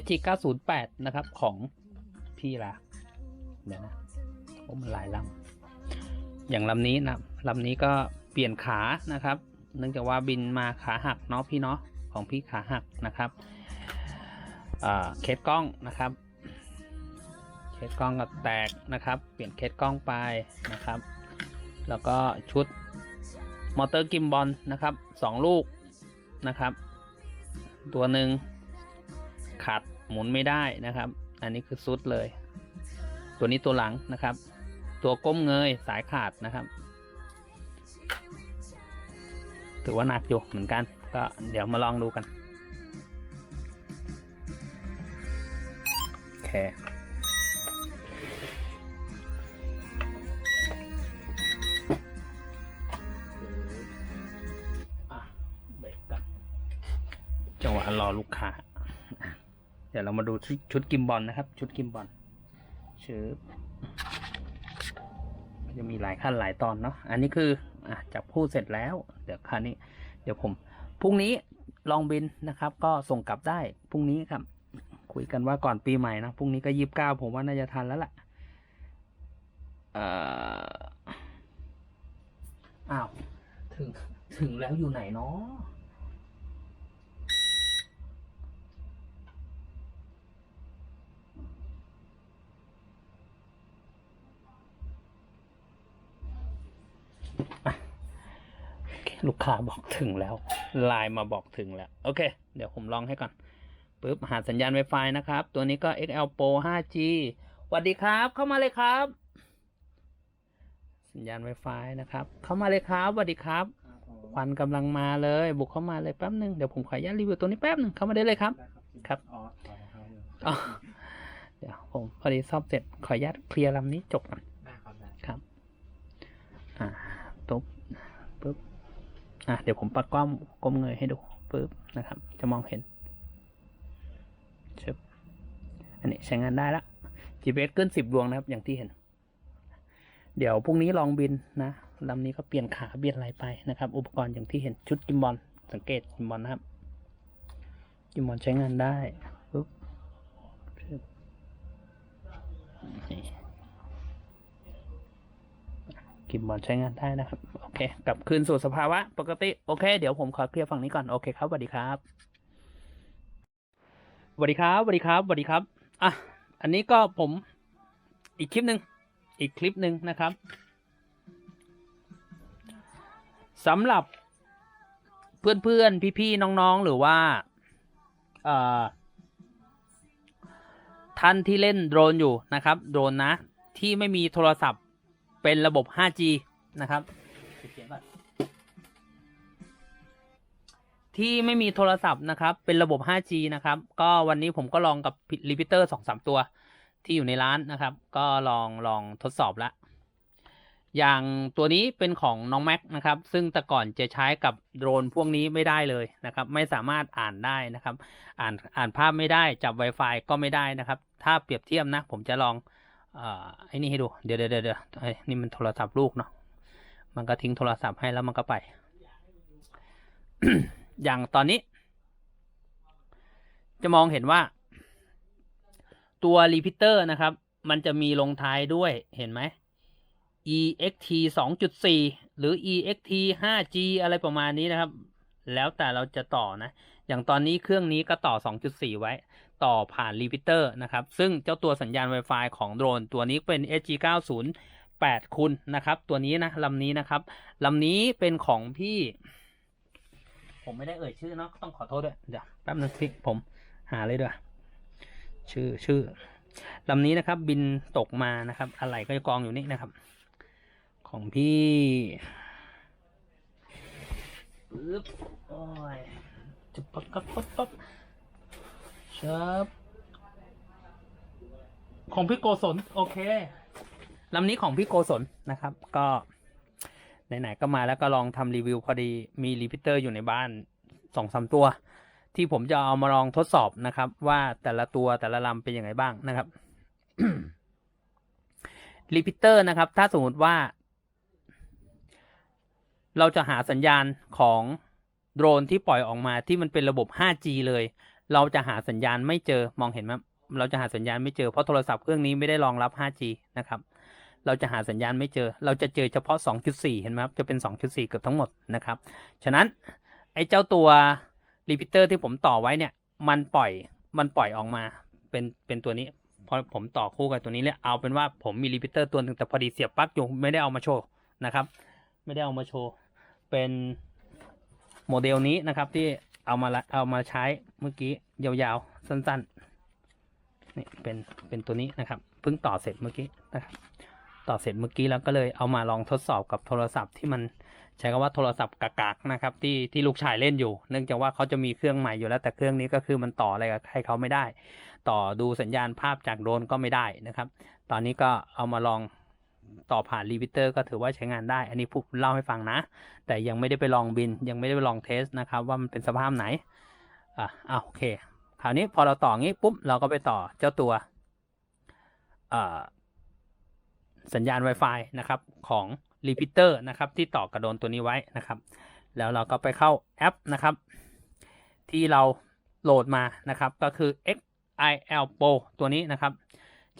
SG 908 นะครับของพี่ละเดี๋ยวนะโอ้มันหลายลำอย่างลำนี้นะลำนี้ก็เปลี่ยนขานะครับ เนื่องจากว่าบินมาขาหักเนาะพี่เนาะของพี่ขาหักนะครับเคสกล้องนะครับ เคสกล้องก็แตกนะครับ เปลี่ยนเคสกล้องไปนะครับ แล้วก็ชุดมอเตอร์กิมบอลนะครับสองลูกนะครับ ตัวหนึ่ง ขาดหมุนไม่ได้นะครับ อันนี้คือซุดเลย ตัวนี้ตัวหลังนะครับ ตัวก้มเงยสายขาดนะครับ ถือว่าหนักอยู่เหมือนกัน ก็เดี๋ยวมาลองดูกันโอเคอะเบรกกันจังหวะรอลูกค้า เดี๋ยวเรามาดูชุดชดกิมบอลนะครับ ชุดกิมบอลเชื่อจะมีหลายขั้นหลายตอนเนาะอันนี้คืออะจับคู่เสร็จแล้ว เดี๋ยวคราวนี้ เดี๋ยวผมพรุ่งนี้ลองบินนะครับ ก็ส่งกลับได้พรุ่งนี้ครับ คุยกันว่าก่อนปีใหม่นะพรุ่งนี้ก็ยี่สิบเก้าผมว่าน่าจะทันแล้วล่ะเอ่ออ้าวถึงถึงแล้วอยู่ไหนเนาะอะโอเค ลูกค้าบอกถึงแล้วไลน์มาบอกถึงแล้ว โอเค เดี๋ยวผมลองให้ก่อนปึ๊บหาสัญญาณ Wi-Fi นะครับ ตัวนี้ก็ XL Pro 5G สวัสดีครับ เข้ามาเลยครับ สัญญาณ Wi-Fi นะครับ เข้ามาเลยครับสวัสดีครับควันกำลังมาเลย บุกเข้ามาเลยแป๊บหนึ่งเดี๋ยวผมขออนุญาตรีวิวตัวนี้แป๊บหนึ่งเข้ามาได้เลยครับ ครับอ๋อขอเขาอยู่อ๋อเดี๋ยวผมพอดีซ่อมเสร็จขออนุญาตเคลียร์ลำนี้จบก่อนได้ครับได้ครับ อ่าตุ๊ บปึ๊บอะเดี๋ยวผมปักกล้องก้มเงยให้ดูปึ๊บนะครับ จะมองเห็นชึบอันนี้ใช้งานได้ละ GPS ขึ้นสิบดวงนะครับ อย่างที่เห็น เดี๋ยวพรุ่งนี้ลองบินนะลำนี้ก็เปลี่ยนขาเปลี่ยนอะไรไปนะครับ อุปกรณ์อย่างที่เห็นชุดกิมบอลสังเกตกิมบอลนะครับกิมบอลใช้งานได้ปึ๊บชึบนี่ กิบบอลใช้งานได้นะครับ โอเค กลับคืนสู่สภาวะปกติ โอเค เดี๋ยวผมขอเคลียร์ฝั่งนี้ก่อน โอเคครับสวัสดีครับสวัสดีครับสวัสดีครับสวัสดีครับ อะ อันนี้ก็ผมอีกคลิปหนึ่งอีกคลิปหนึ่งนะครับสำหรับเพื่อนๆพี่ๆน้องๆ หรือว่าท่านที่เล่นโดรนอยู่นะครับ โดรนนะ ที่ไม่มีโทรศัพท์ เป็นระบบ 5G นะครับที่ไม่มีโทรศัพท์นะครับ เป็นระบบ 5G นะครับ ก็วันนี้ผมก็ลองกับรีพิเตอร์สองสามตัวที่อยู่ในร้านนะครับ ก็ลองลองทดสอบแล้วอย่างตัวนี้เป็นของน้องแม็กนะครับ ซึ่งแต่ก่อนจะใช้กับโดรนพวกนี้ไม่ได้เลยนะครับ ไม่สามารถอ่านได้นะครับ อ่านอ่านภาพไม่ได้ จับ Wi-Fi ก็ไม่ได้นะครับ ถ้าเปรียบเทียบนะ ผมจะลอง ไอ้นี่ให้ดู เดี๋ยวเดี๋ยวเดี๋ยวไอ้นี่มันโทรศัพท์ลูกเนาะ มันก็ทิ้งโทรศัพท์ให้แล้วมันก็ไป อย่างตอนนี้ จะมองเห็นว่า ตัวรีพิเตอร์นะครับ มันจะมีลงท้ายด้วยเห็นไหม ext 2.4 หรือ ext 5g อะไรประมาณนี้นะครับ แล้วแต่เราจะต่อนะ อย่างตอนนี้เครื่องนี้ก็ต่อ 2.4 ไว้ ต่อผ่านรีพิเตอร์นะครับ ซึ่งเจ้าตัวสัญญาณ Wi-Fi ของโดรน ตัวนี้เป็น SG90 8 คุณนะครับ ตัวนี้นะลำนี้นะครับลำนี้เป็นของพี่ ผมไม่ได้เอ่ยชื่อเนาะต้องขอโทษด้วยเดี๋ยวแป๊บนึงพี่ผมหาเลยด้วยชื่อชื่อลำนี้นะครับ บินตกมานะครับ อะไรก็จะกองอยู่นี่นะครับ ของพี่ปึ๊บโอ้ยจะปั๊บปั๊บปั๊บปั๊ บชับ ของพี่โกศลโอเคลำนี้ของพี่โกศลนะครับ ก็ไหนๆก็มาแล้วก็ลองทำรีวิวพอดีมีรีพิเตอร์อยู่ในบ้านสองสามตัว ที่ผมจะเอามาลองทดสอบนะครับ ว่าแต่ละตัวแต่ละลำเป็นยังไงบ้างนะครับรีพิเตอร์นะครับ ถ้าสมมติว่า เราจะหาสัญญาณของโดรนที่ปล่อยออกมาที่มันเป็นระบบ 5G เลย เราจะหาสัญญาณไม่เจอมองเห็นไหมเราจะหาสัญญาณไม่เจอเพราะโทรศัพท์เครื่องนี้ไม่ได้รองรับ 5G นะครับ เราจะหาสัญญาณไม่เจอ เราจะเจอเฉพาะ 2.4 เห็นไหมครับ จะเป็น 2.4 เกือบทั้งหมดนะครับ ฉะนั้นไอ้เจ้าตัวรีพิเตอร์ที่ผมต่อไว้เนี่ย มันปล่อย มันปล่อยออกมา เป็น เป็นตัวนี้ พอผมต่อคู่กับตัวนี้เลยเอาเป็นว่าผมมีรีพิเตอร์ตัวหนึ่งแต่พอดีเสียบปลั๊กอยู่ไม่ได้เอามาโชว์นะครับ ไม่ได้เอามาโชว์ เป็นโมเดลนี้นะครับที่ เอามาละเอามาใช้เมื่อกี้ยาวๆ สั้นๆนี่เป็นเป็นตัวนี้นะครับเพิ่งต่อเสร็จเมื่อกี้นะครับต่อเสร็จเมื่อกี้แล้วก็เลยเอามาลองทดสอบกับโทรศัพท์ที่มันใช้คำว่าโทรศัพท์กากๆนะครับที่ที่ลูกชายเล่นอยู่ เนื่องจากว่าเขาจะมีเครื่องใหม่อยู่แล้ว แต่เครื่องนี้ก็คือมันต่ออะไรกับให้เขาไม่ได้ ต่อดูสัญญาณภาพจากโดรนก็ไม่ได้นะครับ ตอนนี้ก็เอามาลอง ต่อผ่านรีพิเตอร์ก็ถือว่าใช้งานได้ อันนี้ผมเล่าให้ฟังนะ แต่ยังไม่ได้ไปลองบิน ยังไม่ได้ไปลองเทสนะครับว่ามันเป็นสภาพไหน อะอะโอเค คราวนี้พอเราต่องี้ปุ๊บเราก็ไปต่อเจ้าตัวสัญญาณ Wi-Fi นะครับของ Repeater นะครับที่ต่อกระโดนตัวนี้ไว้นะครับ แล้วเราก็ไปเข้าแอปนะครับ ที่เราโหลดมานะครับก็คือ XIL Pro ตัวนี้นะครับ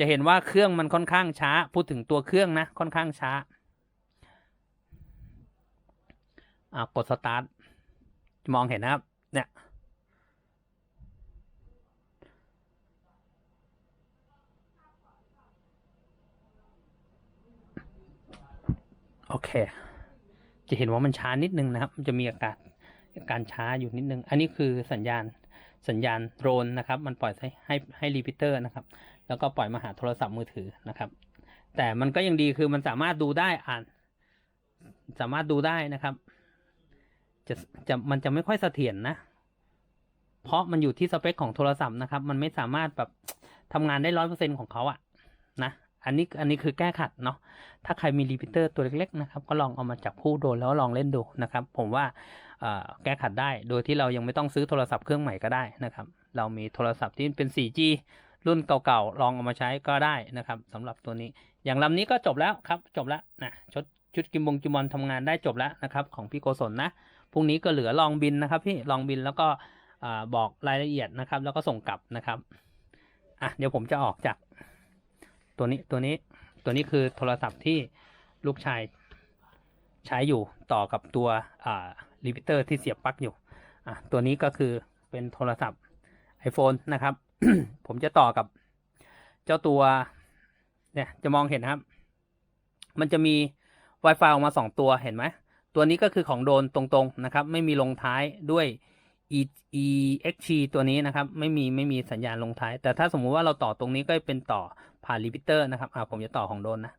จะเห็นว่าเครื่องมันค่อนข้างช้า พูดถึงตัวเครื่องนะ ค่อนข้างช้า อ่ากดสตาร์ทมองเห็นนะครับ เนี่ย โอเค จะเห็นว่ามันช้านิดนึงนะครับ มันจะมีอาการอาการช้าอยู่นิดนึง อันนี้คือสัญญาณสัญญาณโดรนนะครับ มันปล่อยให้ให้ให้รีพิเตอร์นะครับ แล้วก็ปล่อยมาหาโทรศัพท์มือถือนะครับ แต่มันก็ยังดีคือมันสามารถดูได้อ่าน สามารถดูได้นะครับ จะจะมันจะไม่ค่อยเสถียรนะเพราะมันอยู่ที่สเปคของโทรศัพท์นะครับ มันไม่สามารถแบบทำงานได้ร้อยเปอร์เซ็นของเขาอะนะอันนี้อันนี้คือแก้ขัดเนาะ ถ้าใครมีรีพิเตอร์ตัวเล็กๆนะครับ ก็ลองเอามาจับคู่โดนแล้วลองเล่นดูนะครับ ผมว่าแก้ขัดได้ โดยที่เรายังไม่ต้องซื้อโทรศัพท์เครื่องใหม่ก็ได้นะครับ เรามีโทรศัพท์ที่เป็น 4G รุ่นเก่าๆ ลองเอามาใช้ก็ได้นะครับสำหรับตัวนี้ อย่างลำนี้ก็จบแล้วครับ จบแล้วนะชุดชุดกิมบงกิมอนทำงานได้จบแล้วนะครับ ของพี่โกศลนะ พรุ่งนี้ก็เหลือลองบินนะครับพี่ ลองบินแล้วก็อบอกรายละเอียดนะครับ แล้วก็ส่งกลับนะครับ อะ เดี๋ยวผมจะออกจาก ตัวนี้ ตัวนี้ ตัวนี้คือโทรศัพท์ที่ลูกชายใช้อยู่ต่อกับตัวรีพิเตอร์ที่เสียบปลั๊กอยู่ อะ ตัวนี้ก็คือเป็นโทรศัพท์ iPhone นะครับ ผมจะต่อกับเจ้าตัว เนี่ย จะมองเห็นครับ มันจะมี Wi-Fi ออกมาสองตัวเห็นไหม ตัวนี้ก็คือของโดนตรงๆนะครับ ไม่มีลงท้ายด้วย e e x t ตัวนี้นะครับ ไม่มีไม่มีสัญญาณลงท้าย แต่ถ้าสมมุติว่าเราต่อตรงนี้ก็เป็นต่อผ่านรีพิเตอร์นะครับ อ่าผมจะต่อของโดนนะ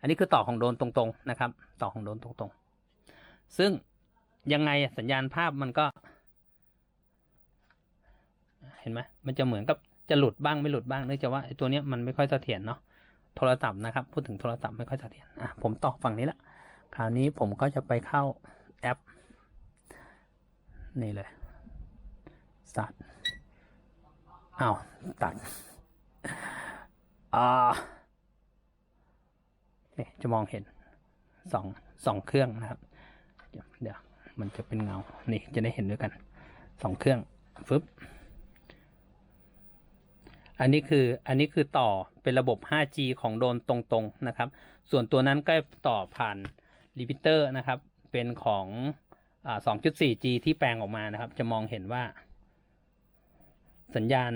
อันนี้คือต่อของโดนตรงๆนะครับ ต่อของโดนตรงๆ ซึ่งยังไงสัญญาณภาพมันก็ เห็นไหมมันจะเหมือนกับจะหลุดบ้างไม่หลุดบ้างเนื่องจากว่าไอ้ตัวเนี้ยมันไม่ค่อยเสถียรเนาะโทรศัพท์นะครับ พูดถึงโทรศัพท์ไม่ค่อยเสถียรอะผมต่อฝั่งนี้ละคราวนี้ผมก็จะไปเข้าแอป นี่เลยสัตว์อ้าวตัดอ่าเนี่ยจะมองเห็นสองสองเครื่องนะครับเดี๋ยวเดี๋ยวมันจะเป็นเงา นี่จะได้เห็นด้วยกันสองเครื่องฟึบ อันนี้คืออันนี้คือต่อเป็นระบบ 5G ของโดนตรงๆนะครับ ส่วนตัวนั้นก็ต่อผ่านรีพิเตอร์นะครับ เป็นของอ 2.4G ที่แปลงออกมานะครับ จะมองเห็นว่า สัญญาณ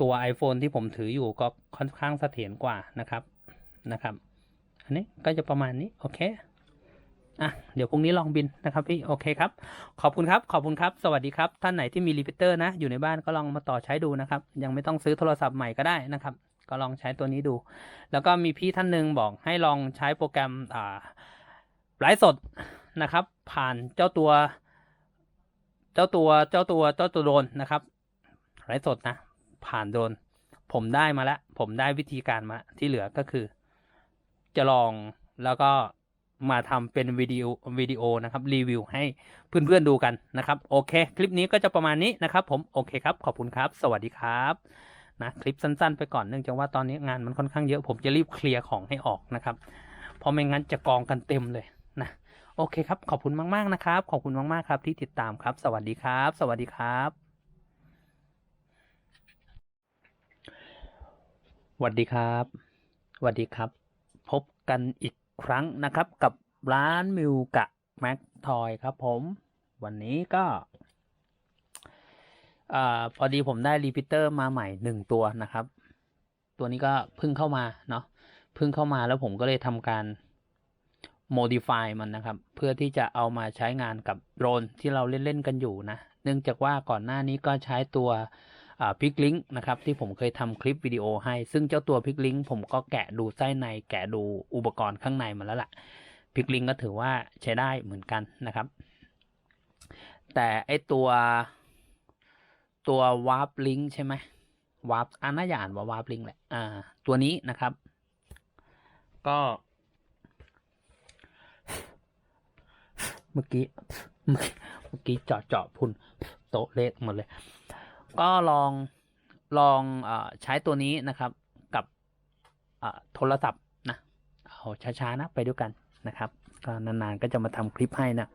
ตัว iPhone ที่ผมถืออยู่ก็ค่อนข้างเสถียรกว่านะครับนะครับ อันนี้ก็จะประมาณนี้ โอเค อะเดี๋ยวพรุ่งนี้ลองบินนะครับพี่โอเคครับ ขอบคุณครับขอบคุณครับสวัสดีครับ ท่านไหนที่มีรีพิเตอร์นะ อยู่ในบ้านก็ลองมาต่อใช้ดูนะครับ ยังไม่ต้องซื้อโทรศัพท์ใหม่ก็ได้นะครับ ก็ลองใช้ตัวนี้ดู แล้วก็มีพี่ท่านหนึ่งบอกให้ลองใช้โปรแกรมอ่าไลฟ์สดนะครับ ผ่านเจ้าตัว เจ้าตัวเจ้าตัวเจ้าตัวโดนนะครับไลฟ์สดนะ ผ่านโดน ผมได้มาแล้วผมได้วิธีการมาที่เหลือก็คือ จะลองแล้วก็ มาทำเป็นวิดีโอวิดีโอนะครับรีวิวให้เพื่อนๆดูกันนะครับโอเค คลิปนี้ก็จะประมาณนี้นะครับผมโอเคครับขอบคุณครับ สวัสดีครับนะคลิปสั้นๆ ไปก่อนเนื่องจากว่าตอนนี้งานมันค่อนข้างเยอะผมจะรีบเคลียร์ของให้ออกนะครับเพราะไม่งั้นจะกองกันเต็มเลยนะโอเคครับ ขอบคุณมากๆนะครับ ขอบคุณมากๆครับที่ติดตามครับ สวัสดีครับ สวัสดีครับสวัสดีครับสวัสดีครับ พบกันอีก ครั้งนะครับกับร้านมิวกะแม็กทอยครับผม วันนี้ก็อพอดีผมได้รีพิเตอร์มาใหม่หนึ่งตัวนะครับ ตัวนี้ก็เพิ่งเข้ามาเนาะเพิ่งเข้ามาแล้วผมก็เลยทำการ modify มันนะครับ เพื่อที่จะเอามาใช้งานกับโดรนที่เราเล่น ๆ กันอยู่นะ เนื่องจากว่าก่อนหน้านี้ก็ใช้ตัว พิกลิงนะครับที่ผมเคยทำคลิปวิดีโอให้ ซึ่งเจ้าตัวพิกลิงผมก็แกะดูไส้ในแกะดูอุปกรณ์ข้างในมาแล้วล่ะพิกลิงก็ถือว่าใช้ได้เหมือนกันนะครับ แต่ไอตัวตัววาร์ปลิงใช่ไหมวาร์ปอ่าน่าจะอ่านว่าวาร์ปลิงแหละอ่าตัวนี้นะครับ ก็เมื่อกี้เมื่อกี้เมื่อกี้เจาะเจาะพุนโตเละหมดเลย ก็ลองลองอใช้ตัวนี้นะครับกับโทรศัพท์นะเอาช้าๆนะไปด้วยกันนะครับ ก็นานๆก็จะมาทำคลิปให้นะ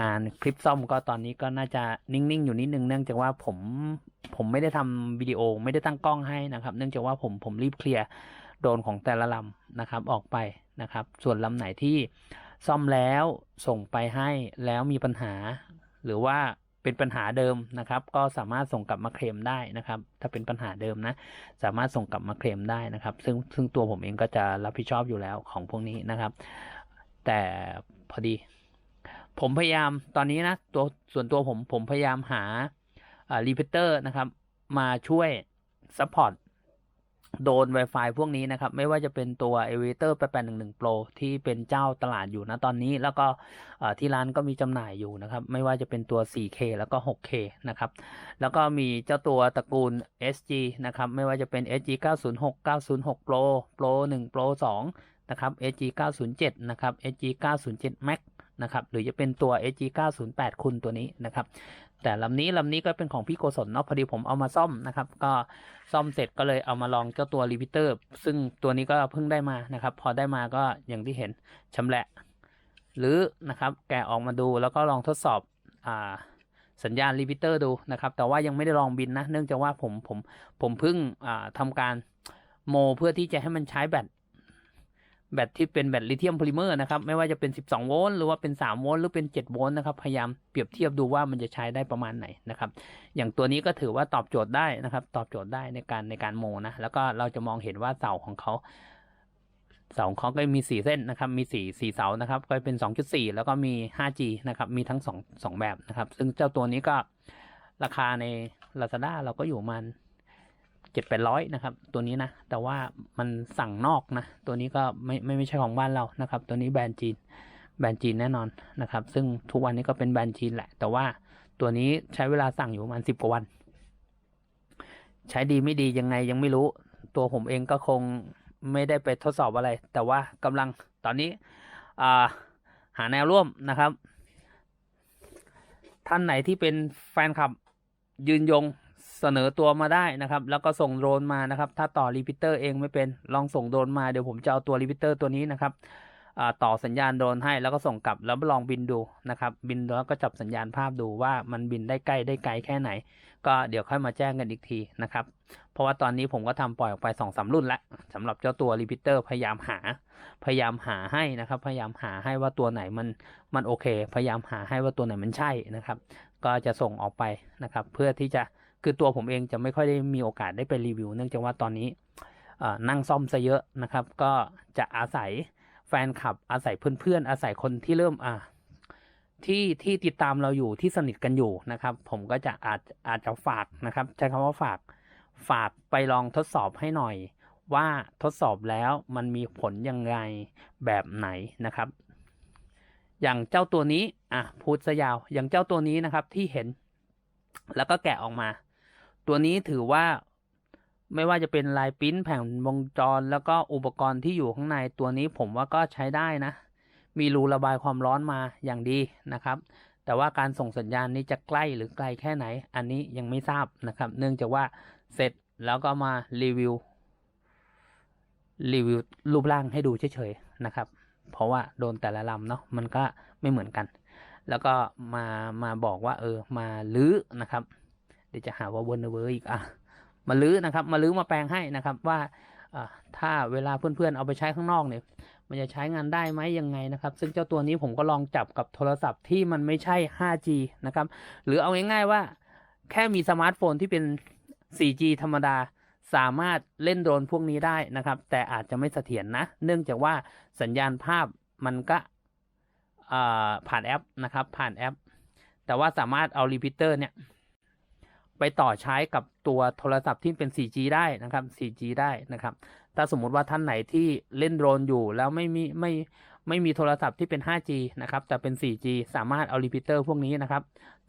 งานคลิปซ่อมก็ตอนนี้ก็น่าจะนิ่งๆอยู่นิดนึงเนื่องจากว่าผมผมไม่ได้ทำวิดีโอไม่ได้ตั้งกล้องให้นะครับ เนื่องจากว่าผมผมรีบเคลียร์โดนของแต่ละลำนะครับออกไปนะครับ ส่วนลำไหนที่ซ่อมแล้วส่งไปให้แล้วมีปัญหา หรือว่า เป็นปัญหาเดิมนะครับ ก็สามารถส่งกลับมาเคลมได้นะครับ ถ้าเป็นปัญหาเดิมนะ สามารถส่งกลับมาเคลมได้นะครับ ซึ่งซึ่งตัวผมเองก็จะรับผิดชอบอยู่แล้วของพวกนี้นะครับ แต่พอดี ผมพยายามตอนนี้นะตัวส่วนตัวผมผมพยายามหารีเพเตอร์นะครับ มาช่วยซัพพอร์ต โดน Wi-Fi พวกนี้นะครับ ไม่ว่าจะเป็นตัว a v a t o r 811 Pro ที่เป็นเจ้าตลาดอยู่นะตอนนี้ แล้วก็ที่ร้านก็มีจำหน่ายอยู่นะครับ ไม่ว่าจะเป็นตัว 4K แล้วก็ 6K นะครับ แล้วก็มีเจ้าตัวตระกูล SG นะครับ ไม่ว่าจะเป็น SG 906 906 Pro Pro 1 Pro 2 นะครับ SG 907 นะครับ SG 907 Max นะครับ หรือจะเป็นตัว SG 908 คุณตัวนี้นะครับ แต่ลำนี้ลำนี้ก็เป็นของพี่โกศลเนาะพอดีผมเอามาซ่อมนะครับ ก็ซ่อมเสร็จก็เลยเอามาลองเจ้าตัวรีพิเตอร์ ซึ่งตัวนี้ก็เพิ่งได้มานะครับ พอได้มาก็อย่างที่เห็นชำแหละ หรือนะครับแกะออกมาดูแล้วก็ลองทดสอบอ่าสัญญาณรีพิเตอร์ดูนะครับ แต่ว่ายังไม่ได้ลองบินนะ เนื่องจากว่าผมผมผมเพิ่งอ่าทำการโมเพื่อที่จะให้มันใช้แบต แบตที่เป็นแบตลิเธียมโพลิเมอร์นะครับไม่ว่าจะเป็น 12 โวลต์หรือว่าเป็น 3 โวลต์หรือเป็น 7 โวลต์นะครับพยายามเปรียบเทียบดูว่ามันจะใช้ได้ประมาณไหนนะครับอย่างตัวนี้ก็ถือว่าตอบโจทย์ได้นะครับ ตอบโจทย์ได้ในการในการโมนะแล้วก็เราจะมองเห็นว่าเสาของเขาเสาของเขาก็มีสี่เส้นนะครับมีสี่สี่เสานะครับก็เป็น 2.4 แล้วก็มี 5G นะครับมีทั้งสองสองแบบนะครับ ซึ่งเจ้าตัวนี้ก็ราคาใน Lazada เราก็อยู่ประมัน เจ็ดแปดร้อยนะครับ ตัวนี้นะ แต่ว่ามันสั่งนอกนะ ตัวนี้ก็ไม่ไม่ไม่ใช่ของบ้านเรานะครับ ตัวนี้แบรนด์จีน แบรนด์จีนแน่นอนนะครับ ซึ่งทุกวันนี้ก็เป็นแบรนด์จีนแหละ แต่ว่าตัวนี้ใช้เวลาสั่งอยู่ประมาณสิบกว่าวัน ใช้ดีไม่ดียังไงยังไม่รู้ ตัวผมเองก็คงไม่ได้ไปทดสอบอะไร แต่ว่ากำลังตอนนี้หาแนวร่วมนะครับ ท่านไหนที่เป็นแฟนคลับยืนยง เสนอตัวมาได้นะครับ แล้วก็ส่งโดรนมานะครับ ถ้าต่อรีพิเตอร์เองไม่เป็นลองส่งโดรนมาเดี๋ยวผมจะเอาตัวรีพิเตอร์ตัวนี้นะครับต่อสัญญาณโดรนให้แล้วก็ส่งกลับแล้วลองบินดูนะครับ บินแล้วก็จับสัญญาณภาพดูว่ามันบินได้ใกล้ได้ไกลแค่ไหน ก็เดี๋ยวค่อยมาแจ้งกันอีกทีนะครับ เพราะว่าตอนนี้ผมก็ทำปล่อยออกไปสองสารุ่นแล้วสำหรับเจ้าตัวรีพิเตอร์พยายามหา พยายามหาให้นะครับ พยายามหาให้ว่าตัวไหนมันมันโอเค พยายามหาให้ว่าตัวไหนมันใช่นะครับ ก็จะส่งออกไปนะครับ เพื่อที่จะ คือตัวผมเองจะไม่ค่อยได้มีโอกาสได้ไปรีวิว เนื่องจากว่าตอนนี้นั่งซ่อมซะเยอะนะครับ ก็จะอาศัยแฟนคลับ อาศัยเพื่อนๆ อาศัยคนที่เริ่มอ่าที่ที่ติดตามเราอยู่ที่สนิทกันอยู่นะครับ ผมก็จะอาจอาจจะฝากนะครับ ใช้คำว่าฝากฝากไปลองทดสอบให้หน่อย ว่าทดสอบแล้วมันมีผลยังไงแบบไหนนะครับ อย่างเจ้าตัวนี้อะพูดซะยาว อย่างเจ้าตัวนี้นะครับที่เห็น แล้วก็แกะออกมา ตัวนี้ถือว่าไม่ว่าจะเป็นลายปิ้นแผ่นวงจร แล้วก็อุปกรณ์ที่อยู่ข้างในตัวนี้ผมว่าก็ใช้ได้นะ มีรูระบายความร้อนมาอย่างดีนะครับ แต่ว่าการส่งสัญญาณนี้จะใกล้หรือไกลแค่ไหน อันนี้ยังไม่ทราบนะครับ เนื่องจากว่าเสร็จแล้วก็มารีวิวรีวิวรูปร่างให้ดูเฉยๆนะครับ เพราะว่าโดนแต่ละลำเนาะมันก็ไม่เหมือนกัน แล้วก็มามาบอกว่าเออมาลื้อนะครับ เดี๋ยวจะหาว่าวนเวอร์อีกอะมาลื้อนะครับ มาลื้อมาแปลงให้นะครับว่าถ้าเวลาเพื่อนๆเอาไปใช้ข้างนอกเนี่ย มันจะใช้งานได้ไหมยังไงนะครับ ซึ่งเจ้าตัวนี้ผมก็ลองจับกับโทรศัพท์ที่มันไม่ใช่ 5G นะครับ หรือเอาง่ายๆว่า แค่มีสมาร์ทโฟนที่เป็น 4G ธรรมดาสามารถเล่นโดรนพวกนี้ได้นะครับ แต่อาจจะไม่เสถียรนะเนื่องจากว่าสัญญาณภาพมันก็ผ่านแอปนะครับ ผ่านแอป แต่ว่าสามารถเอารีพิเตอร์เนี่ย ไปต่อใช้กับตัวโทรศัพท์ที่เป็น 4G ได้นะครับ 4G ได้นะครับ ถ้าสมมุติว่าท่านไหนที่เล่นโดรนอยู่แล้วไม่มีไม่ไม่มีโทรศัพท์ที่เป็น 5G นะครับ แต่เป็น 4G สามารถเอารีพิเตอร์พวกนี้นะครับ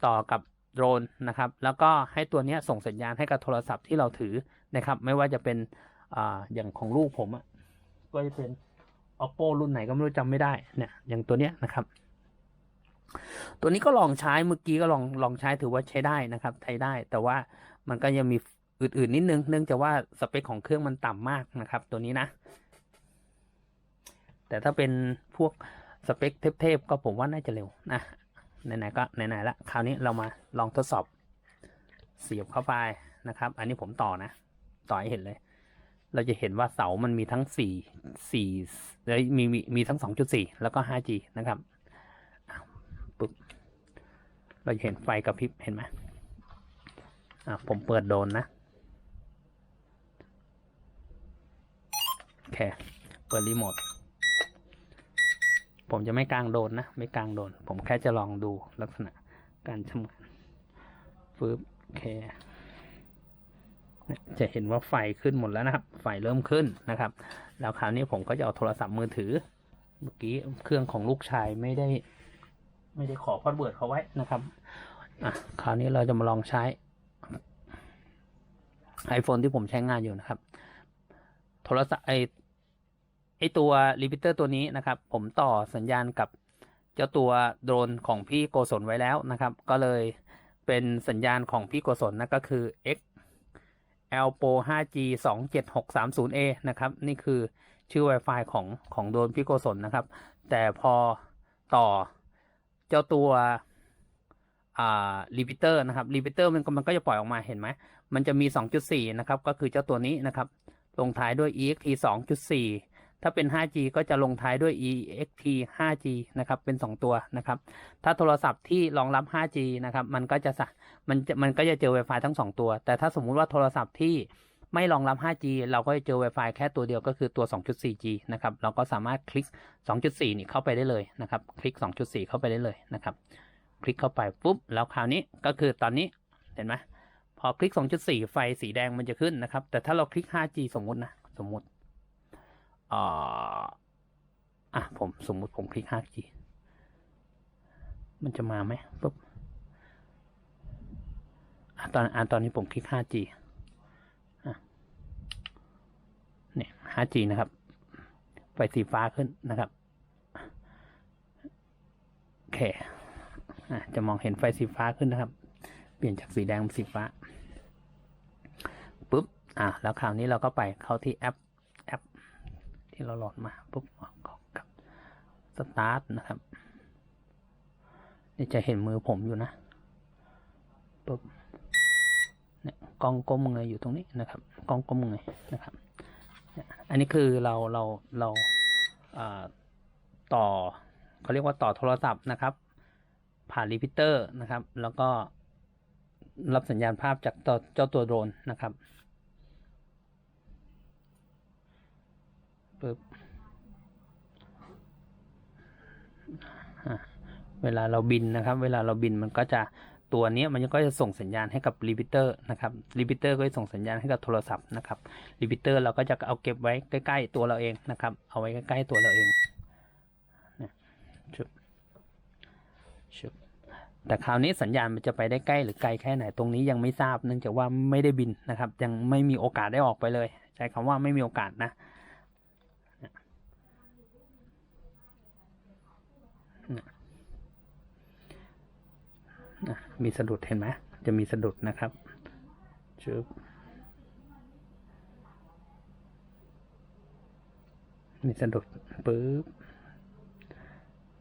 ต่อกับโดรนนะครับ แล้วก็ให้ตัวนี้ส่งสัญญาณให้กับโทรศัพท์ที่เราถือนะครับ ไม่ว่าจะเป็นอ่าอย่างของลูกผมอะก็จะเป็น oppo รุ่นไหนก็ไม่รู้จำไม่ได้เนี่ยอย่างตัวเนี้ยนะครับ ตัวนี้ก็ลองใช้เมื่อกี้ก็ลองลองใช้ถือว่าใช้ได้นะครับใช้ได้ แต่ว่ามันก็ยังมีอื่นๆนิดนึง เนื่องจากว่าสเปคของเครื่องมันต่ำมากนะครับ ตัวนี้นะ แต่ถ้าเป็นพวกสเปคเทพๆก็ผมว่าน่าจะเร็วนะไหนๆก็ไหนๆละคราวนี้เรามาลองทดสอบ เสียบเข้าไปนะครับ อันนี้ผมต่อนะ ต่อให้เห็นเลย เราจะเห็นว่าเสามันมีทั้งสี่สี่เลยมีมีมีทั้งสองจุดสี่แล้วก็ 5G นะครับ ปุ๊บ เราจะเห็นไฟกระพริบเห็นไหมอะผมเปิดโดนนะโอเคเปิดรีโมทผมจะไม่กลางโดนนะ ไม่กลางโดน ผมแค่จะลองดูลักษณะการทำงานปึ๊บโอเคจะเห็นว่าไฟขึ้นหมดแล้วนะครับ ไฟเริ่มขึ้นนะครับ แล้วคราวนี้ผมก็จะเอาโทรศัพท์มือถือ เมื่อกี้เครื่องของลูกชายไม่ได้ ไม่ได้ขอพาสเวิร์ดเขาไว้นะครับอะคราวนี้เราจะมาลองใช้ iPhone ที่ผมใช้งานอยู่นะครับ โทรศัพท์ไอไอตัวรีพิเตอร์ตัวนี้นะครับ ผมต่อสัญญาณกับเจ้าตัวโดรนของพี่โกศลไว้แล้วนะครับ ก็เลยเป็นสัญญาณของพี่โกศลนะก็คือ X Lpo 5G 27630A นะครับ นี่คือชื่อ Wi-Fi ของของโดรนพี่โกศลนะครับ แต่พอต่อ เจ้าตัวอ่ารีพิเตอร์นะครับรีพิเตอร์มันก็มันก็จะปล่อยออกมาเห็นไหมมันจะมี 2.4 นะครับ ก็คือเจ้าตัวนี้นะครับ ลงท้ายด้วย ext 2.4 ถ้าเป็น 5G ก็จะลงท้ายด้วย ext 5G นะครับ เป็น 2 ตัวนะครับ ถ้าโทรศัพท์ที่รองรับ 5G นะครับ มันก็จะสะมันจะมันก็จะเจอ Wi-Fi ทั้ง 2 ตัว แต่ถ้าสมมุติว่าโทรศัพท์ที่ ไม่รองรับ 5G เราก็จะเจอ Wi-Fi แค่ตัวเดียวก็คือตัว 2.4G นะครับ เราก็สามารถคลิก 2.4 นี่เข้าไปได้เลยนะครับ คลิก 2.4 เข้าไปได้เลยนะครับ คลิกเข้าไปปุ๊บ แล้วคราวนี้ก็คือตอนนี้เห็นไหมพอคลิก 2.4 ไฟสีแดงมันจะขึ้นนะครับ แต่ถ้าเราคลิก 5G สมมุตินะ สมมุติอ่าอะผมสมมุติผมคลิก 5G มันจะมาไหมปุ๊บอะตอนอะตอนนี้ผมคลิก 5G อะ เนี่ย 5G นะครับ ไฟสีฟ้าขึ้นนะครับโอเคจะมองเห็นไฟสีฟ้าขึ้นนะครับ เปลี่ยนจากสีแดงเป็นสีฟ้าปุ๊บอะแล้วคราวนี้เราก็ไปเข้าที่แอปแอป ที่เราโหลดมาปุ๊บก็กับสตาร์ทนะครับนี่จะเห็นมือผมอยู่นะปุ๊บเนี่ยกล้องก้มเงยอยู่ตรงนี้นะครับกล้องก้มเงยนะครับ อันนี้คือเราเราเราต่อเขาเรียกว่าต่อโทรศัพท์นะครับ ผ่านรีพิเตอร์นะครับ แล้วก็รับสัญญาณภาพจากเจ้าตัวโดรนนะครับปึ๊บเวลาเราบินนะครับ เวลาเราบินมันก็จะ ตัวนี้มันก็จะส่งสัญญาณให้กับรีพิเตอร์นะครับรีพิเตอร์ก็จะส่งสัญญาณให้กับโทรศัพท์นะครับรีพิเตอร์เราก็จะเอาเก็บไว้ใกล้ ๆ ตัวเราเองนะครับ เอาไว้ใกล้ ๆ ตัวเราเองชุบชุบแต่คราวนี้สัญญาณมันจะไปได้ใกล้หรือไกลแค่ไหนตรงนี้ยังไม่ทราบเนื่องจากว่าไม่ได้บินนะครับ ยังไม่มีโอกาสได้ออกไปเลย ใช้คำว่าไม่มีโอกาสนะเนี่ยนะ มีสะดุดเห็นไหมจะมีสะดุดนะครับชึบมีสะดุดปึ๊บ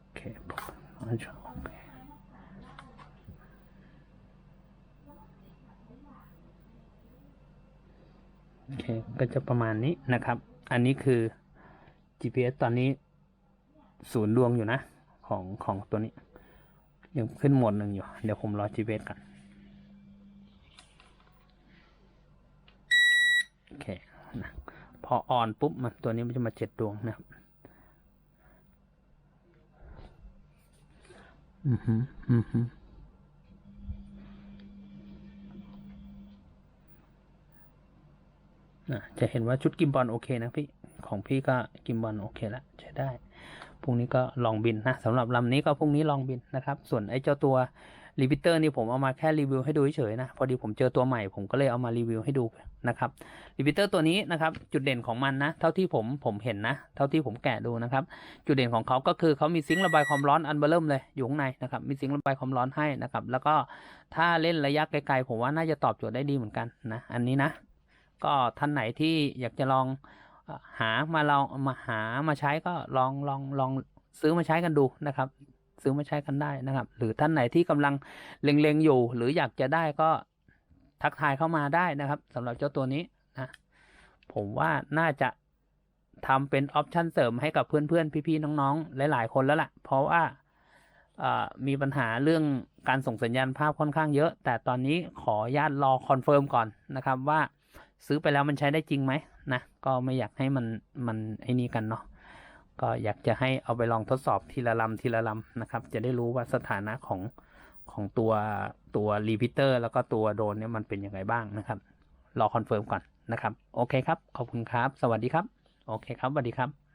โอเคปุ๊บโอเคนโอเค ก็จะประมาณนี้นะครับ อันนี้คือ GPS ตอนนี้ศูนย์ดวงอยู่นะ ของของตัวนี้ ยังขึ้นหมดหนึ่งอยู่ เดี๋ยวผมรอ GPS ก่อนโอเคนะพออ่อนปุ๊บมันตัวนี้มันจะมาเจ็ดดวงนะครับอือฮึอือฮึอะจะเห็นว่าชุดกิมบอลโอเคนะพี่ ของพี่ก็กิมบอลโอเคแล้วใช้ได้ พรุ่งนี้ก็ลองบินนะสำหรับลำนี้ก็พรุ่งนี้ลองบินนะครับ ส่วนไอ้เจ้าตัวรีพิเตอร์นี่ผมเอามาแค่รีวิวให้ดูเฉยๆนะ พอดีผมเจอตัวใหม่ผมก็เลยเอามารีวิวให้ดูนะครับรีพิเตอร์ตัวนี้นะครับจุดเด่นของมันนะ เท่าที่ผมผมเห็นนะ เท่าที่ผมแกะดูนะครับ จุดเด่นของเขาก็คือเขามีซิงค์ระบายความร้อนอันเบอร์เริ่มเลยอยู่ข้างในนะครับมีซิงค์ระบายความร้อนให้นะครับ แล้วก็ถ้าเล่นระยะไกลๆผมว่าน่าจะตอบโจทย์ได้ดีเหมือนกันนะ อันนี้นะ ก็ท่านไหนที่อยากจะลอง หามาลองมาหามาใช้ก็ลองลองลองซื้อมาใช้กันดูนะครับ ซื้อมาใช้กันได้นะครับ หรือท่านไหนที่กำลังเล็งๆอยู่ หรืออยากจะได้ก็ทักทายเข้ามาได้นะครับสำหรับเจ้าตัวนี้นะผมว่าน่าจะทำเป็นออปชันเสริมให้กับเพื่อนๆ พี่ๆ น้องๆ หลายๆ คนแล้วล่ะ เพราะว่ามีปัญหาเรื่องการส่งสัญญาณภาพค่อนข้างเยอะ แต่ตอนนี้ขอญาตรอคอนเฟิร์มก่อนนะครับว่า ซื้อไปแล้วมันใช้ได้จริงไหมนะก็ไม่อยากให้มันมันไอ้นี้กันเนาะก็อยากจะให้เอาไปลองทดสอบทีละลำทีละลำนะครับ จะได้รู้ว่าสถานะของของตัวตัวรีพิเตอร์แล้วก็ตัวโดรนเนี่ยมันเป็นยังไงบ้างนะครับ รอคอนเฟิร์มก่อนนะครับ โอเคครับ ขอบคุณครับ สวัสดีครับ โอเคครับสวัสดีครับ